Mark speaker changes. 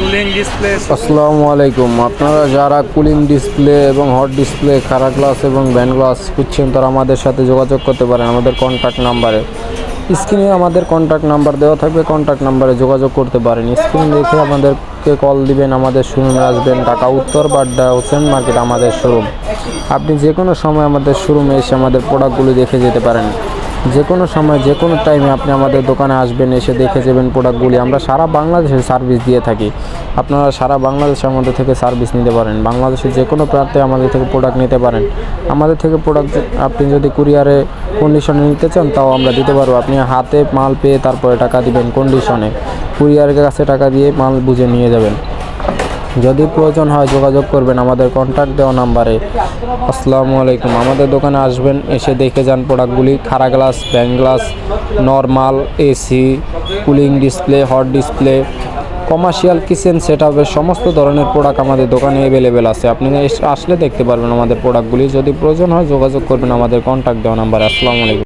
Speaker 1: Cooling display
Speaker 2: আসসালামু আলাইকুম। আপনারা যারা কুলিং ডিসপ্লে এবং হট ডিসপ্লে খারা গ্লাস এবং ব্যান্ড গ্লাস খুঁজছেন, তারা আমাদের সাথে যোগাযোগ করতে পারেন আমাদের কন্ট্যাক্ট নাম্বারে স্ক্রিনে আমাদের কন্ট্যাক্ট নাম্বার দেওয়া থাকবে কন্ট্যাক্ট নাম্বারে যোগাযোগ করতে পারেন। স্ক্রিন দেখে আমাদেরকে কল দিবেন, আমাদের শোরুমে আসবেন, ঢাকা, উত্তর বাড্ডা, হোসেন মার্কেট, আমাদের শোরুম আপনি যে কোনো সময় আমাদের শোরুমে এসে আমাদের প্রোডাক্টগুলি দেখে যেতে পারেন। যে কোনো সময়, যে কোনো টাইমে আপনি আমাদের দোকানে আসবেন, এসে দেখে যাবেন প্রোডাক্টগুলি আমরা সারা বাংলাদেশে সার্ভিস দিয়ে থাকি। আপনারা সারা বাংলাদেশে আমাদের থেকে সার্ভিস নিতে পারেন। বাংলাদেশের যে কোনো প্রান্তে আমাদের থেকে প্রোডাক্ট নিতে পারেন। আমাদের থেকে প্রোডাক্ট আপনি যদি কুরিয়ারে কন্ডিশনে নিতে চান, তাও আমরা দিতে পারব। আপনি হাতে মাল পেয়ে তারপরে টাকা দিবেন কন্ডিশনে কুরিয়ারের কাছে টাকা দিয়ে মাল বুঝে নিয়ে যাবেন। যদি প্রয়োজন হয় যোগাযোগ করবেন আমাদের কন্ট্যাক্ট দেওয়া নাম্বারে। আসসালামু আলাইকুম। আমাদের দোকানে আসবেন, এসে দেখে যান প্রোডাক্টগুলি খারা glass bend glass normal AC cooling display hot display commercial kitchen set সমস্ত ধরনের প্রোডাক্ট আমাদের দোকানে অ্যাভেলেবেল আছে। আপনি আসলে দেখতে পারবেন আমাদের প্রোডাক্টগুলি যদি প্রয়োজন হয় যোগাযোগ করবেন আমাদের কন্ট্যাক্ট দেওয়া নাম্বারে। আসসালামু আলাইকুম।